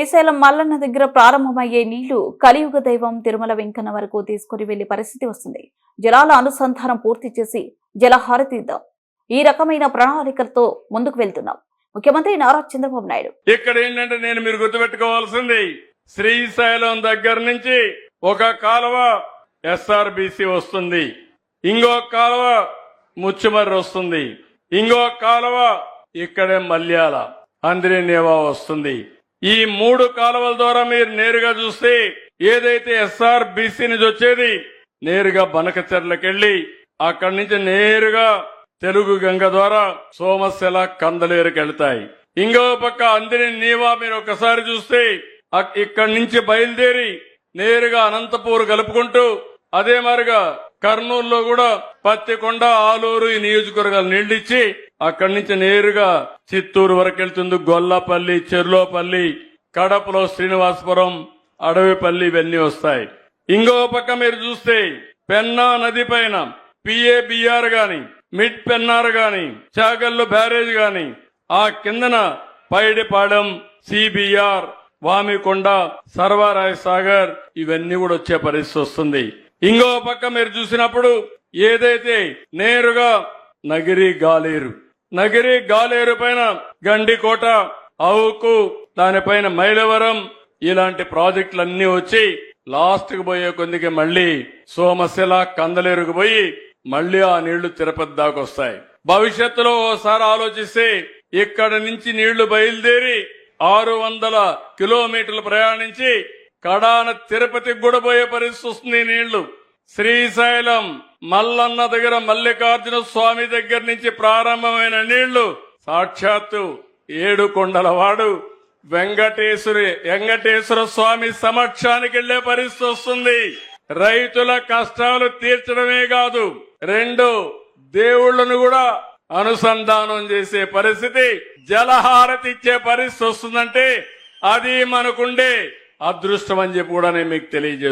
శ్రీశైలం మల్లన్న దగ్గర ప్రారంభమయ్యే నీళ్ళు కలియుగ దైవం తిరుమల వెంకన్న వరకు తీసుకుని వెళ్ళే పరిస్థితి వస్తుంది. జలాల అనుసంధానం పూర్తి చేసి జలహారతిద్దాం ఈ రకమైన ప్రణాళికలతో ముందుకు వెళ్తున్నాం. ముఖ్యమంత్రి నారా చంద్రబాబు నాయుడు. ఇక్కడ ఏంటంటే నేను మీరు గుర్తుపెట్టుకోవాల్సింది శ్రీశైలం దగ్గర నుంచి ఒక కాలువ ఎస్ఆర్బిసి వస్తుంది ఇంకో కాలువ ముచ్చుమర్రి వస్తుంది ఇంకో కాలువ ఇక్కడే మల్యాల అంద్రినేవా వస్తుంది. ఈ మూడు కాలువల ద్వారా మీరు నేరుగా చూస్తే ఏదైతే ఎస్ఆర్బిసి నుంచి వచ్చేది నేరుగా బనకచెర్లకెళ్ళి అక్కడి నుంచి నేరుగా తెలుగు గంగ ద్వారా సోమశిల కందలేరుకెళ్తాయి. ఇంకో పక్క అందిని నీవా మీరు ఒకసారి చూస్తే ఇక్కడి నుంచి బయలుదేరి నేరుగా అనంతపూర్ కలుపుకుంటూ అదే మారిగా కర్నూలులో కూడా పత్తికొండ ఆలూరు ఈ నియోజకవర్గాలు నీళ్ళిచ్చి అక్కడి నుంచి నేరుగా చిత్తూరు వరకు వెళ్తుంది గొల్లపల్లి చెర్లోపల్లి కడపలో శ్రీనివాసపురం అడవిపల్లి ఇవన్నీ వస్తాయి. ఇంకో పక్క మీరు చూస్తే పెన్నా నది పైన పిఏబిఆర్ గాని మిడ్ పెన్నార్ గాని చాగల్లు బ్యారేజ్ గాని ఆ కిందన పైడిపాడెం సిబిఆర్ వామికొండ సర్వరాయ సాగర్ ఇవన్నీ కూడా వచ్చే పరిస్థితి వస్తుంది. ఇంకో పక్క మీరు చూసినప్పుడు ఏదైతే నేరుగా నగిరి గాలేరు. నగిరి గాలేరు పైన గండికోట అవుకు దానిపైన మైలవరం ఇలాంటి ప్రాజెక్టులన్నీ వచ్చి లాస్ట్కు పోయే కొద్దికి మళ్ళీ సోమశిల కందలేరుకు పోయి మళ్ళీ ఆ నీళ్ళు తిరుపతి దాకా వస్తాయి. భవిష్యత్తులో ఓసారి ఆలోచిస్తే ఇక్కడ నుంచి నీళ్ళు బయలుదేరి ఆరు వందల కిలోమీటర్లు ప్రయాణించి కడాన తిరుపతికి కూడా పోయే పరిస్థితి వస్తుంది నీళ్ళు. శ్రీశైలం మల్లన్న దగ్గర మల్లికార్జున స్వామి దగ్గర నుంచి ప్రారంభమైన నీళ్ళు సాక్షాత్తు ఏడు కొండల వాడు. వెంకటేశ్వరి వెంకటేశ్వర స్వామి సమక్షానికి వెళ్ళే పరిస్థితి వస్తుంది. రైతుల కష్టాలు తీర్చడమే కాదు రెండు దేవుళ్ళను కూడా అనుసంధానం చేసే పరిస్థితి జలహారతి ఇచ్చే పరిస్థితి వస్తుందంటే అది మనకుండే అదృష్టం అని చెప్పి కూడా నేను మీకు తెలియజేస్తాను